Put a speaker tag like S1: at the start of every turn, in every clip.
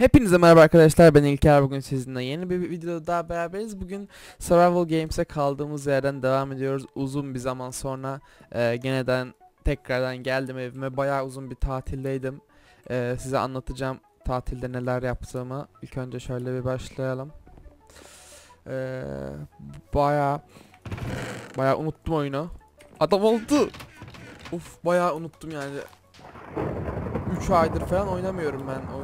S1: Hepinize merhaba arkadaşlar ben İlker. Bugün sizinle yeni bir videoda daha beraberiz. Bugün Survival Games'e kaldığımız yerden devam ediyoruz. Uzun bir zaman sonra e, geneden tekrardan geldim evime. Bayağı uzun bir tatildeydim. E, size anlatacağım tatilde neler yaptığımı. İlk önce şöyle bir başlayalım. E, bayağı bayağı unuttum oyunu. Adam oldu. Uf bayağı unuttum yani. 3 aydır falan oynamıyorum ben oyunu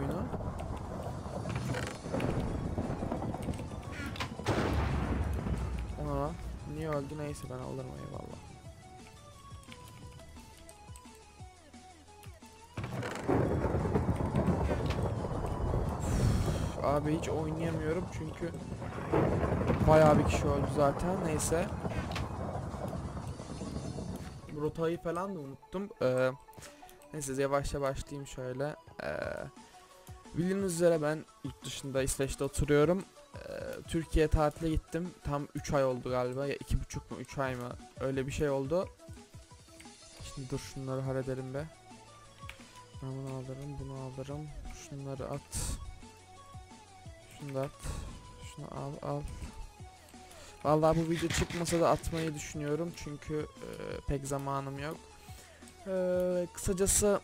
S1: Niye öldü neyse ben alırım eyvallah. Abi hiç oynayamıyorum çünkü bayağı bir kişi öldü zaten neyse. Rotayı falan da unuttum. Ee, neyse yavaşça başlayayım şöyle. Ee, bildiğiniz üzere ben yurt dışında İsveç'te oturuyorum. Türkiye tatile gittim. Tam 3 ay oldu galiba. Ya 2,5 mu 3 ay mı? Öyle bir şey oldu. Şimdi dur şunları halledelim be. Ben bunu alırım, bunu alırım. Şunları at. Şunu da at. Şunu al, al. Vallahi bu video çıkmasa da atmayı düşünüyorum çünkü e, pek zamanım yok. E, kısacası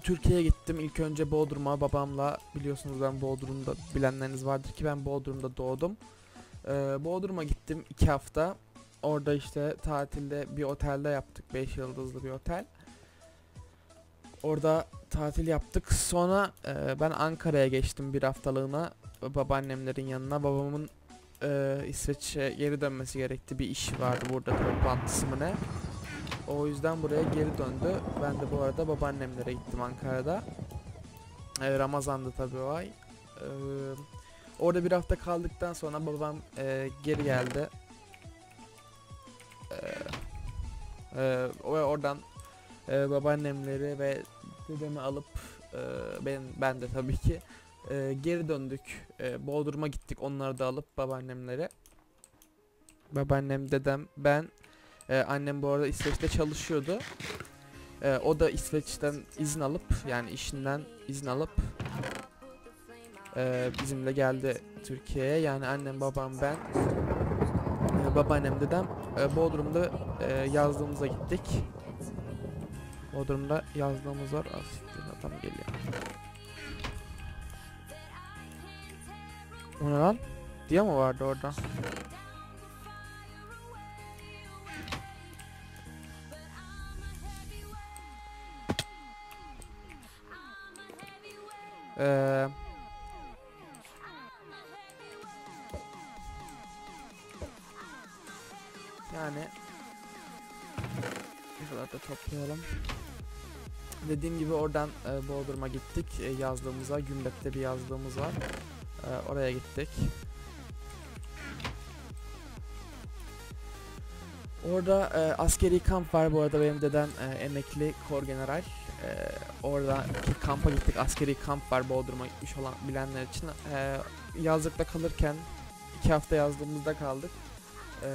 S1: Türkiye'ye gittim. İlk önce Bodrum'a babamla biliyorsunuz ben Bodrum'da bilenleriniz vardır ki ben Bodrum'da doğdum. Ee, Bodrum'a gittim iki hafta. Orada işte tatilde bir otelde yaptık. 5 yıldızlı bir otel. Orada tatil yaptık. Sonra e, ben Ankara'ya geçtim bir haftalığına babaannemlerin yanına. Babamın e, İsveç'e geri dönmesi gerekti. Bir iş vardı burada toplantısı mı ne. O yüzden buraya geri döndü. Ben de bu arada babaannemlere gittim Ankara'da. Ee, Ramazan'dı tabii o ay. Ee, orada bir hafta kaldıktan sonra babam e, geri geldi. Ee, e, oradan e, babaannemleri ve dedemi alıp e, ben ben de tabii ki e, geri döndük. E, Bodrum'a gittik onları da alıp babaannemlere. Babaannem, dedem, ben ee, annem bu arada İsveç'te çalışıyordu. Ee, o da İsveç'ten izin alıp yani işinden izin alıp e, bizimle geldi Türkiye'ye. Yani annem, babam, ben, e, babaannem, dedem e, Bodrum'da e, yazlığımıza gittik. Bodrum'da yazlığımız var. Az siktir, adam geliyor. O ne lan? Diye mi vardı orada? Ee, yani şuraları da toplayalım. Dediğim gibi oradan e, Bodrum'a gittik e, yazlığımıza. Gümbet'te bir yazlığımız var. E, oraya gittik. Orada e, askeri kamp var bu arada benim dedem e, emekli kor general. E, orada kampa gittik askeri kamp var Bodrum'a gitmiş olan bilenler için. E, yazlıkta kalırken iki hafta yazlığımızda kaldık. E,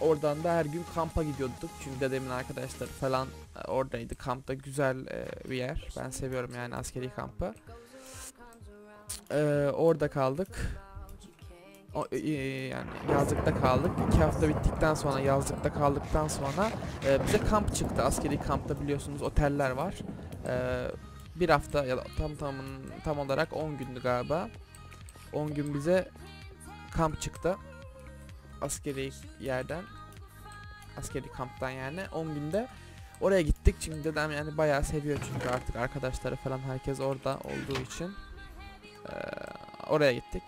S1: oradan da her gün kampa gidiyorduk çünkü dedemin arkadaşları falan e, oradaydı. Kampta güzel e, bir yer. Ben seviyorum yani askeri kampı. E, orada kaldık. O, e, e, yani yazlıkta kaldık. İki hafta bittikten sonra yazlıkta kaldıktan sonra e, bize kamp çıktı. Askeri kampta biliyorsunuz oteller var. E, bir hafta ya da tam tamın tam olarak 10 gündü galiba. 10 gün bize kamp çıktı. Askeri yerden. Askeri kamptan yani 10 günde oraya gittik çünkü dedem yani bayağı seviyor çünkü artık arkadaşları falan herkes orada olduğu için. E, oraya gittik.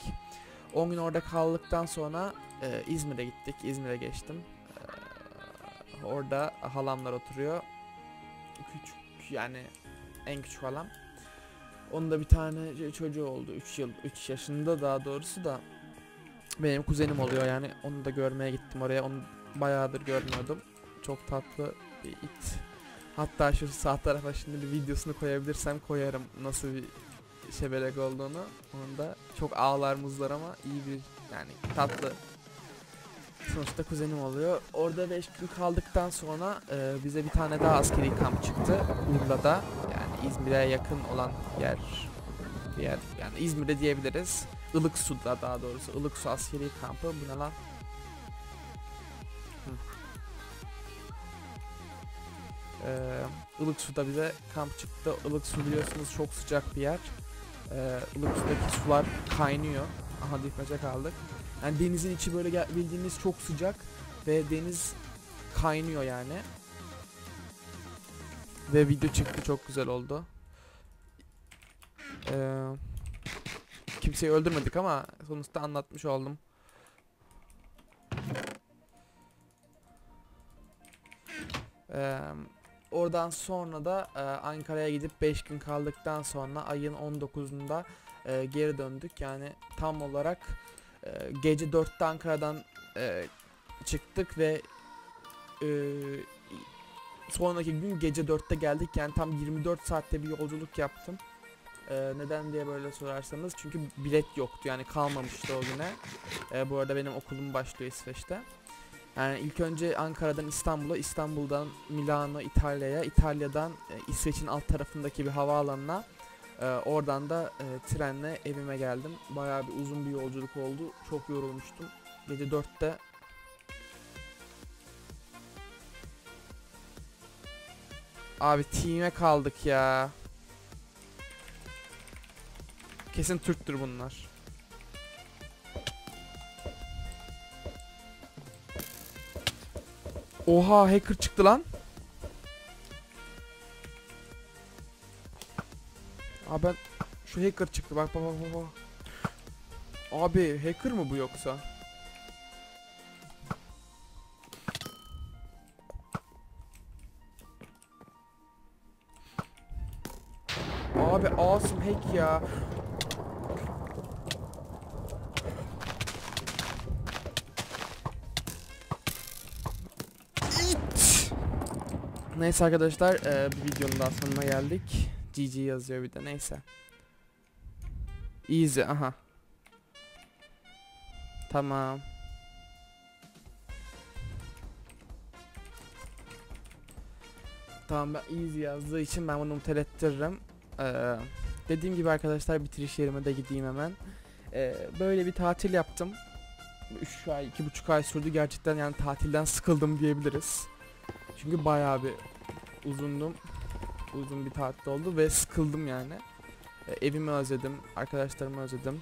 S1: 10 gün orada kaldıktan sonra e, İzmir'e gittik. İzmir'e geçtim. E, orada halamlar oturuyor. Küçük yani en küçük halam. Onun da bir tane çocuğu oldu. 3 yıl 3 yaşında daha doğrusu da benim kuzenim oluyor yani onu da görmeye gittim oraya. Onu bayağıdır görmüyordum. Çok tatlı bir it. Hatta şu sağ tarafa şimdi bir videosunu koyabilirsem koyarım nasıl bir şebelek olduğunu. Onun da çok ağlar muzlar ama iyi bir yani tatlı. Sonuçta kuzenim oluyor. Orada 5 gün kaldıktan sonra e, bize bir tane daha askeri kamp çıktı. Urla'da yani İzmir'e yakın olan yer bir yer. Yani İzmir'de diyebiliriz. Ilıksu'da daha doğrusu. Ilıksu askeri kampı. Bu ne lan? Hı. Ee, Ilıksu'da bize kamp çıktı. Ilıksu biliyorsunuz çok sıcak bir yer. Ee, Ilıksu'daki sular kaynıyor. Aha dikmaca kaldık. Yani denizin içi böyle bildiğiniz çok sıcak ve deniz kaynıyor yani. Ve video çıktı çok güzel oldu. Ee, kimseyi öldürmedik ama sonuçta anlatmış oldum. Ee, oradan sonra da e, Ankara'ya gidip 5 gün kaldıktan sonra ayın 19'unda e, geri döndük. Yani tam olarak e, gece 4'te Ankara'dan e, çıktık ve e, sonraki gün gece 4'te geldik. Yani tam 24 saatte bir yolculuk yaptım. E, neden diye böyle sorarsanız çünkü bilet yoktu yani kalmamıştı o güne. E, bu arada benim okulum başlıyor İsveç'te. Yani ilk önce Ankara'dan İstanbul'a, İstanbul'dan Milano, İtalya'ya, İtalya'dan e, İsveç'in alt tarafındaki bir havaalanına, e, oradan da e, trenle evime geldim. Bayağı bir uzun bir yolculuk oldu. Çok yorulmuştum. Gece 4'te Abi team'e kaldık ya. Kesin Türktür bunlar. Oha hacker çıktı lan. Abi ben şu hacker çıktı bak bak bak bak. Abi hacker mı bu yoksa? Abi awesome hack ya. Neyse arkadaşlar eee, bir videonun daha sonuna geldik. GG yazıyor bir de neyse. Easy aha. Tamam. Tamam ben easy yazdığı için ben bunu mutel ettiririm. Ee, dediğim gibi arkadaşlar bitiriş yerime de gideyim hemen. Ee, böyle bir tatil yaptım. 3 ay, 2,5 ay sürdü. Gerçekten yani tatilden sıkıldım diyebiliriz. Çünkü bayağı bir uzundum. Uzun bir tatil oldu ve sıkıldım yani. Ee, evimi özledim, arkadaşlarımı özledim.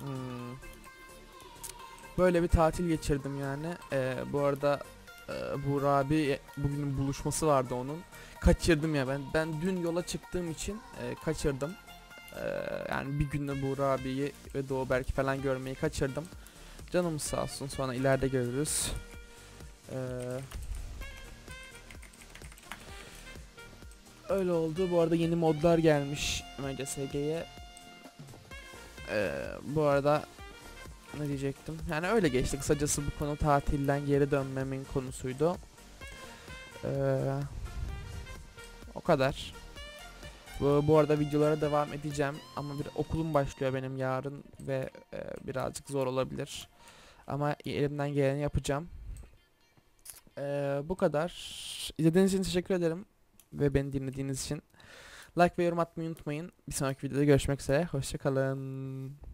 S1: Hmm. Böyle bir tatil geçirdim yani. Ee, bu arada e, Buğra abi bugünün buluşması vardı onun. Kaçırdım ya ben. Ben dün yola çıktığım için e, kaçırdım. Ee, yani bir günde Buğra abiyi ve Doğu Berk'i falan görmeyi kaçırdım. Canımız sağ olsun sonra ileride görürüz. Ee, öyle oldu. Bu arada yeni modlar gelmiş MCSG'ye. Ee, bu arada ne diyecektim? Yani öyle geçti. Kısacası bu konu tatilden geri dönmemin konusuydu. Ee, o kadar. Bu, arada videolara devam edeceğim ama bir okulum başlıyor benim yarın ve e, birazcık zor olabilir. Ama elimden geleni yapacağım. Ee, bu kadar. İzlediğiniz için teşekkür ederim ve beni dinlediğiniz için. Like ve yorum atmayı unutmayın. Bir sonraki videoda görüşmek üzere. Hoşçakalın.